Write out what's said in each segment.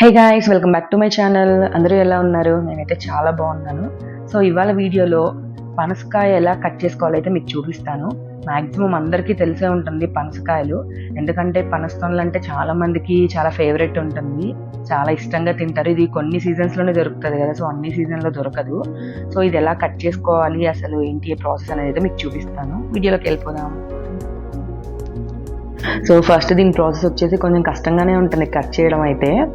Hi guys welcome back to my channel అందరూ ఎలా ఉన్నారు? నేనైతే చాలా బాగున్నాను. సో ఇవాళ వీడియోలో పనసకాయ ఎలా కట్ చేసుకోవాలో అయితే మీకు చూపిస్తాను. మ్యాక్సిమం అందరికీ తెలిసే ఉంటుంది పనసకాయలు. ఎందుకంటే పనసతోనలు అంటే చాలా మందికి చాలా ఫేవరెట్ ఉంటుంది. చాలా ఇష్టంగా తింటారు. ఇది కొన్ని సీజన్స్లోనే దొరుకుతుంది కదా సో అన్ని సీజన్లో దొరకదు. సో ఇది ఎలా కట్ చేసుకోవాలి అసలు ఏంటి ప్రాసెస్ అనేది అయితే మీకు చూపిస్తాను. వీడియోలోకి వెళ్ళిపోదాం. సో ఫస్ట్ దీని ప్రాసెస్ వచ్చేసి కొంచెం కష్టంగానే ఉంటుంది కట్ చేయడం అయితే.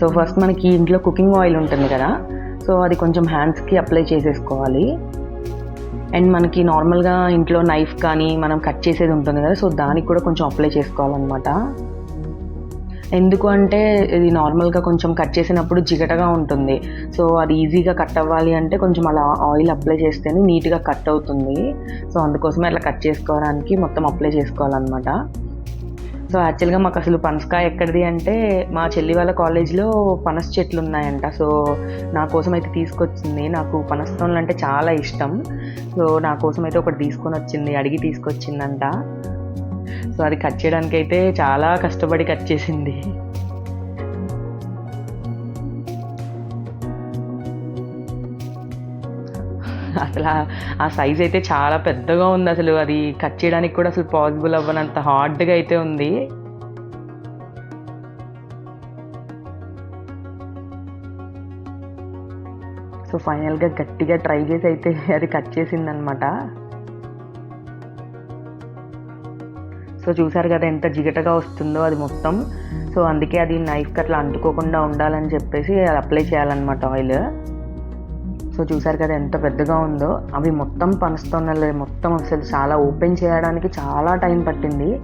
సో ఫస్ట్ మనకి ఇంట్లో కుకింగ్ ఆయిల్ ఉంటుంది కదా. సో అది కొంచెం హ్యాండ్స్కి అప్లై చేసేసుకోవాలి. అండ్ మనకి నార్మల్గా ఇంట్లో నైఫ్ కానీ మనం కట్ చేసేది ఉంటుంది కదా. సో దానికి కూడా కొంచెం అప్లై చేసుకోవాలన్నమాట. ఎందుకు అంటే ఇది నార్మల్గా కొంచెం కట్ చేసినప్పుడు జిగటగా ఉంటుంది. సో అది ఈజీగా కట్ అవ్వాలి అంటే కొంచెం అలా ఆయిల్ అప్లై చేస్తేనే నీట్గా కట్ అవుతుంది. సో అందుకోసమే అట్లా కట్ చేసుకోవడానికి మొత్తం అప్లై చేసుకోవాలన్నమాట. సో యాక్చువల్గా మాకు అసలు పనసకాయ ఎక్కడిది అంటే మా చెల్లి వాళ్ళ కాలేజ్లో పనస చెట్లు ఉన్నాయంట. సో నా కోసం అయితే తీసుకొచ్చింది. నాకు పనస్తోన్లు అంటే చాలా ఇష్టం. సో నా కోసం అయితే ఒకటి తీసుకొని వచ్చింది. అడిగి తీసుకొచ్చిందంట. సో అది కట్ చేయడానికి అయితే చాలా కష్టపడి కట్ చేసింది. అసలు ఆ- సైజ్ అయితే చాలా పెద్దగా ఉంది అసలు. అది కట్ చేయడానికి కూడా అసలు పాసిబుల్ అవ్వనంత హార్డ్గా అయితే ఉంది. సో ఫైనల్గా గట్టిగా ట్రై చేసి అయితే అది కట్ చేసిందనమాట సో చూసారు కదా ఎంత జిగటగా వస్తుందో అది మొత్తం. సో అందుకే అది నైఫ్కి అట్లా అంటుకోకుండా ఉండాలని చెప్పేసి అది అప్లై చేయాలన్నమాట ఆయిల్. సో చూసారు కదా ఎంత పెద్దగా ఉందో. అవి మొత్తం పనస్తోన్నలే మొత్తం అసలు చాలా ఓపెన్ చేయడానికి చాలా టైం పట్టింది.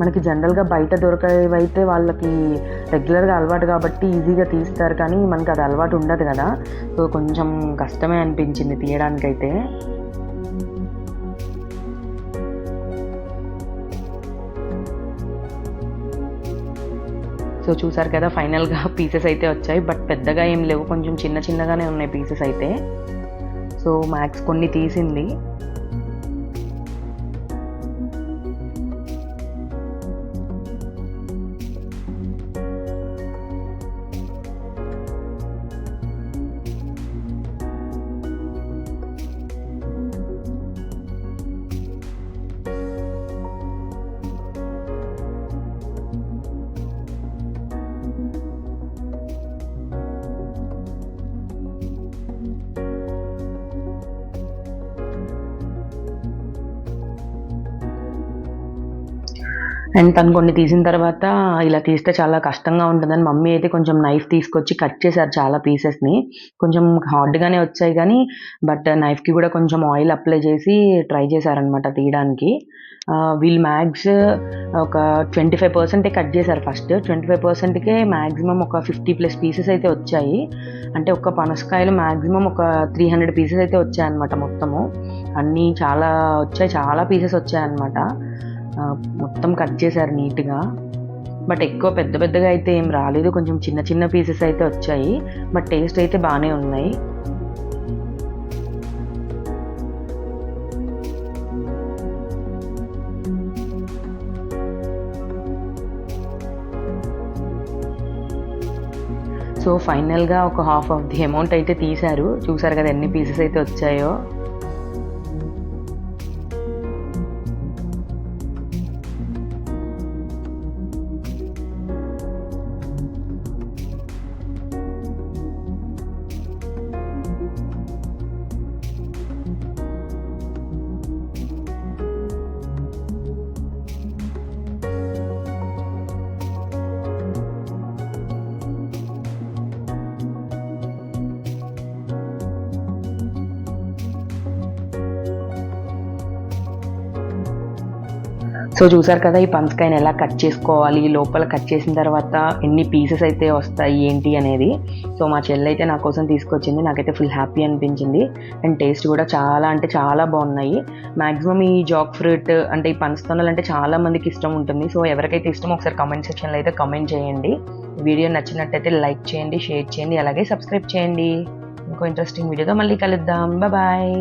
మనకి జనరల్గా బయట దొరకవైతే వాళ్ళకి రెగ్యులర్గా అలవాటు కాబట్టి ఈజీగా తీస్తారు కానీ మనకి అది అలవాటు ఉండదు కదా. సో కొంచెం కష్టమే అనిపించింది తీయడానికైతే. సో చూసారు కదా ఫైనల్గా పీసెస్ అయితే వచ్చాయి. బట్ పెద్దగా ఏం లేవు. కొంచెం చిన్న చిన్నగానే ఉన్నాయి పీసెస్ అయితే. సో మ్యాక్స్ కొన్ని తీసింది. అండ్ తను కొన్ని తీసిన తర్వాత ఇలా తీస్తే చాలా కష్టంగా ఉంటుందని మమ్మీ అయితే కొంచెం నైఫ్ తీసుకొచ్చి కట్ చేశారు చాలా పీసెస్ని కొంచెం హార్డ్గానే వచ్చాయి కానీ బట్ నైఫ్కి కూడా కొంచెం ఆయిల్ అప్లై చేసి ట్రై చేశారనమాట తీయడానికి. వీళ్ళు మ్యాక్స్ ఒక ట్వంటీ ఫైవ్ పర్సెంటే కట్ చేశారు ఫస్ట్ ట్వంటీ ఫైవ్ పర్సెంట్కే మ్యాక్సిమం ఒక ఫిఫ్టీ ప్లస్ పీసెస్ అయితే వచ్చాయి. అంటే ఒక పనసకాయలు మ్యాక్సిమం ఒక త్రీ హండ్రెడ్ పీసెస్ అయితే వచ్చాయన్నమాట మొత్తము. అన్నీ చాలా వచ్చాయి చాలా పీసెస్ వచ్చాయన్నమాట. మొత్తం కట్ చేశారు నీట్గా. బట్ ఎక్కువ పెద్ద పెద్దగా అయితే ఏం రాలేదు. కొంచెం చిన్న చిన్న పీసెస్ అయితే వచ్చాయి. బట్ టేస్ట్ అయితే బాగానే ఉన్నాయి. సో ఫైనల్గా ఒక హాఫ్ ఆఫ్ ది అమౌంట్ అయితే తీశారు. చూసారు కదా ఎన్ని పీసెస్ అయితే వచ్చాయో. సో చూసారు కదా ఈ పంచకాయని ఎలా కట్ చేసుకోవాలి లోపల కట్ చేసిన తర్వాత ఎన్ని పీసెస్ అయితే వస్తాయి ఏంటి అనేది. సో మా చెల్లి అయితే నా కోసం తీసుకొచ్చింది. నాకైతే ఫుల్ హ్యాపీ అనిపించింది. అండ్ టేస్ట్ కూడా చాలా అంటే చాలా బాగున్నాయి. మ్యాక్సిమం ఈ జాక్ ఫ్రూట్ అంటే ఈ పనస్తోనలు అంటే చాలా మందికి ఇష్టం ఉంటుంది. సో ఎవరికైతే ఇష్టమో ఒకసారి కమెంట్ సెక్షన్లో అయితే కమెంట్ చేయండి. వీడియో నచ్చినట్టయితే లైక్ చేయండి షేర్ చేయండి అలాగే సబ్స్క్రైబ్ చేయండి. ఇంకో ఇంట్రెస్టింగ్ వీడియోతో మళ్ళీ కలుద్దాం. బాయ్